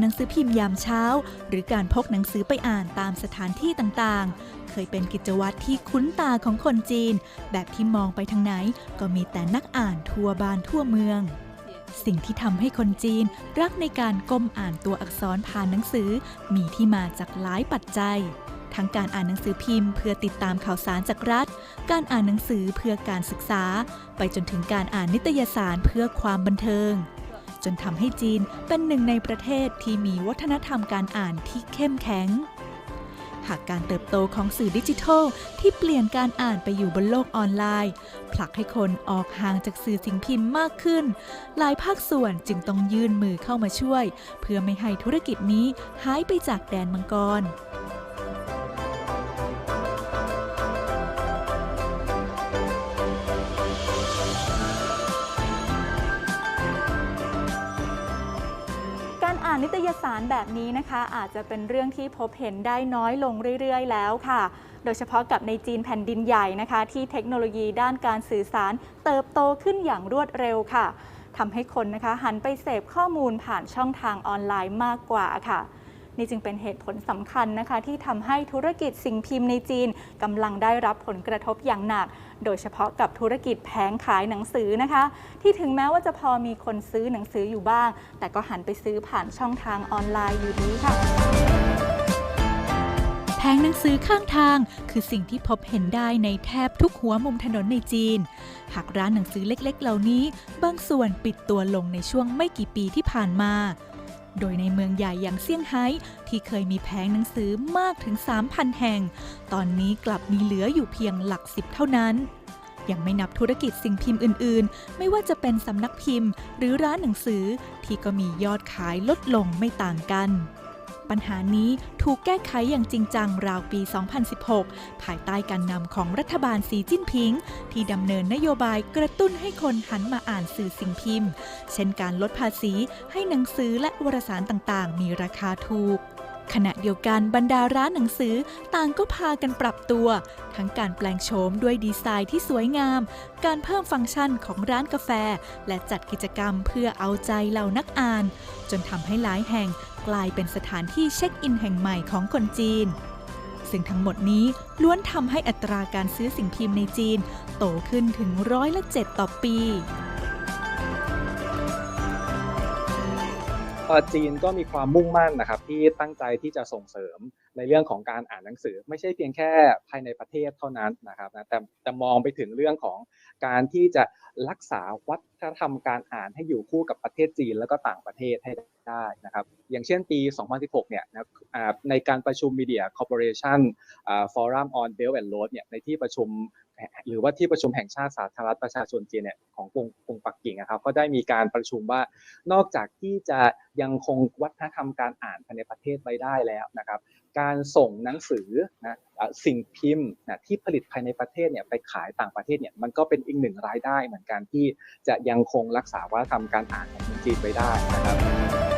หนังสือพิมพ์ยามเช้า หรือการพกหนังสือไปอ่านตามสถานที่ต่างๆ เคยเป็นกิจวัตรที่คุ้นตาของคนจีน แบบที่มองไปทางไหน ก็มีแต่นักอ่านทั่วบ้านทั่วเมืองสิ่งที่ทำให้คนจีนรักในการก้มอ่านตัวอักษรผ่านหนังสือ มีที่มาจากหลายปัจจัย ทั้งการอ่านหนังสือพิมพ์เพื่อติดตามข่าวสารจากรัฐ การอ่านหนังสือเพื่อการศึกษา ไปจนถึงการอ่านนิตยสารเพื่อความบันเทิง จนทำให้จีนเป็นหนึ่งในประเทศที่มีวัฒนธรรมการอ่านที่เข้มแข็ง หากการเติบโตของสื่อดิจิทัลที่เปลี่ยนการอ่านไปอยู่บนโลกออนไลน์ ผลักให้คนออกห่างจากสื่อสิ่งพิมพ์มากขึ้น หลายภาคส่วนจึงต้องยื่นมือเข้ามาช่วย เพื่อไม่ให้ธุรกิจนี้หายไปจากแดนมังกร นิตยสารแบบนี้นะคะ อาจจะเป็นเรื่องที่พบเห็นได้น้อยลงเรื่อย ๆ แล้วค่ะ โดยเฉพาะกับในจีนแผ่นดินใหญ่นะคะ ที่เทคโนโลยีด้านการสื่อสารเติบโตขึ้นอย่างรวดเร็วค่ะทำให้คนนะคะหันไปเสพข้อมูลผ่านช่องทางออนไลน์มากกว่าค่ะ นี่จึงเป็นเหตุผลสำคัญนะคะที่ทำให้ธุรกิจสิ่งพิมพ์ในจีนกำลังได้รับผลกระทบอย่างหนัก โดยเฉพาะกับธุรกิจแผงขายหนังสือนะคะ ที่ถึงแม้ว่าจะพอมีคนซื้อหนังสืออยู่บ้าง แต่ก็หันไปซื้อผ่านช่องทางออนไลน์อยู่ดีค่ะแผงหนังสือข้างทางคือสิ่งที่พบเห็นได้ในแทบทุกหัวมุมถนนในจีน หากร้านหนังสือเล็กๆ เหล่านี้ บางส่วนปิดตัวลงในช่วงไม่กี่ปีที่ผ่านมา โดยในเมืองใหญ่อย่างเซี่ยงไฮ้ที่เคยมีแผงหนังสือมากถึง 3,000 แห่ง ตอนนี้กลับมีเหลืออยู่เพียงหลักสิบเท่านั้น ยังไม่นับธุรกิจสิ่งพิมพ์อื่น ๆ ไม่ว่าจะเป็นสำนักพิมพ์ หรือร้านหนังสือที่ก็มียอดขายลดลงไม่ต่างกัน ปัญหานี้ถูกแก้ไขอย่างจริงจังราวปี 2016 ภายใต้การนำของรัฐบาลสีจิ้นผิง ที่ดำเนินนโยบายกระตุ้นให้คนหันมาอ่านสื่อสิ่งพิมพ์ เช่นการลดภาษีให้หนังสือและวารสารต่างๆ มีราคาถูก ขณะเดียวกันบรรดาร้านหนังสือต่างก็พากันปรับตัว ทั้งการแปลงโฉมด้วยดีไซน์ที่สวยงาม การเพิ่มฟังก์ชันของร้านกาแฟ และจัดกิจกรรมเพื่อเอาใจเหล่านักอ่าน จนทำให้หลายแห่งกลายเป็นสถานที่เช็คอินแห่งใหม่ของคนจีน ซึ่งทั้งหมดนี้ล้วนทำให้อัตราการซื้อสิ่งพิมพ์ในจีน โตขึ้นถึงร้อยละเจ็ดต่อปี จีนก็มีความมุ่งมั่นนะครับที่ตั้งใจที่จะส่งเสริมในเรื่องของการอ่านหนังสือ ไม่ใช่เพียงแค่ภายในประเทศเท่านั้นนะครับนะแต่มองไปถึงเรื่องของการที่จะรักษาวัฒนธรรมการอ่านให้อยู่คู่กับประเทศจีนแล้วก็ต่างประเทศให้ได้นะครับ อย่างเช่นปี 2016 เนี่ยนะในการประชุม Media Corporation อ่า Forum on Belt and Road เนี่ยในที่ประชุม หรือว่าที่ประชุมแห่งชาติสาธารณรัฐประชาชนจีนเนี่ยของกรุงกรุงปักกิ่งนะครับ ก็ได้มีการประชุมว่านอกจากที่จะยังคงวัฒนธรรมการอ่านภายในประเทศไว้ได้แล้วนะครับ การส่งหนังสือนะสิ่งพิมพ์นะที่ผลิตภายในประเทศเนี่ยไปขายต่างประเทศเนี่ยมันก็เป็นอีกหนึ่งรายได้เหมือนกันที่จะยังคงรักษาวัฒนธรรมการอ่านของคนจีนไว้ได้นะครับ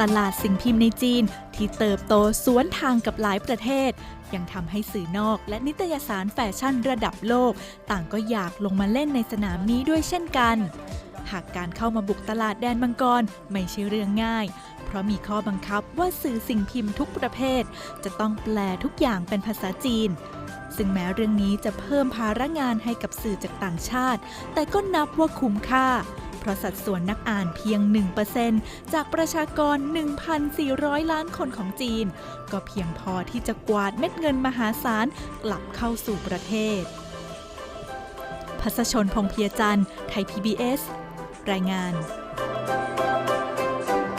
ตลาดสิ่งพิมพ์ในจีน ที่เติบโตสวนทางกับหลายประเทศ ยังทำให้สื่อนอกและนิตยสารแฟชั่นระดับโลก ต่างก็อยากลงมาเล่นในสนามนี้ด้วยเช่นกัน หากการเข้ามาบุกตลาดแดนมังกรไม่ใช่เรื่องง่าย เพราะมีข้อบังคับว่าสื่อสิ่งพิมพ์ทุกประเภท จะต้องแปลทุกอย่างเป็นภาษาจีนซึ่งแม้เรื่องนี้จะเพิ่มภาระงานให้กับสื่อจากต่างชาติ แต่ก็นับว่าคุ้มค่า เพราะสัดส่วนนักอ่านเพียง 1%จากประชากร 1,400 ล้านคนของจีน ก็เพียงพอที่จะกวาดเม็ดเงินมหาศาลกลับเข้าสู่ประเทศพัสชนพงเพียจันทร์ไทย PBS รายงาน